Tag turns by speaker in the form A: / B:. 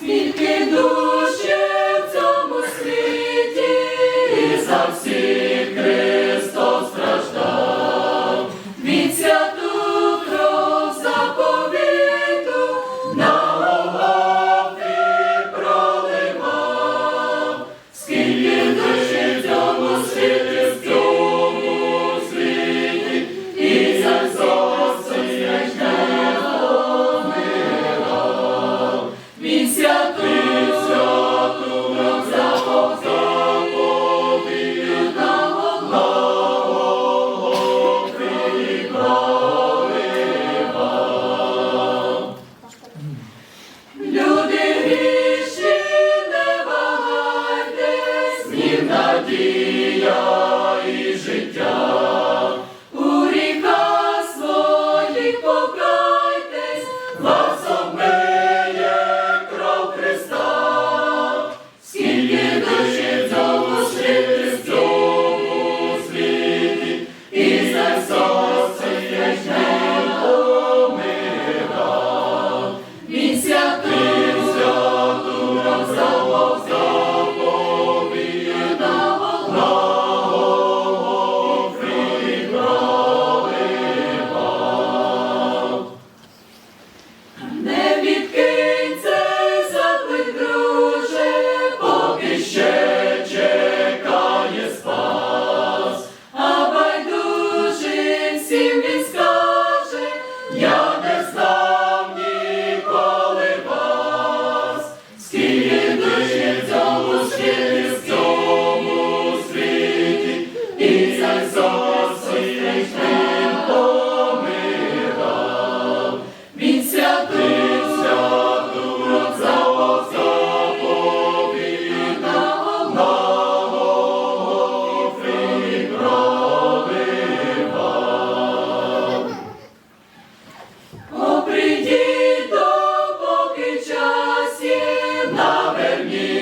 A: Silke надія. see me. наверні.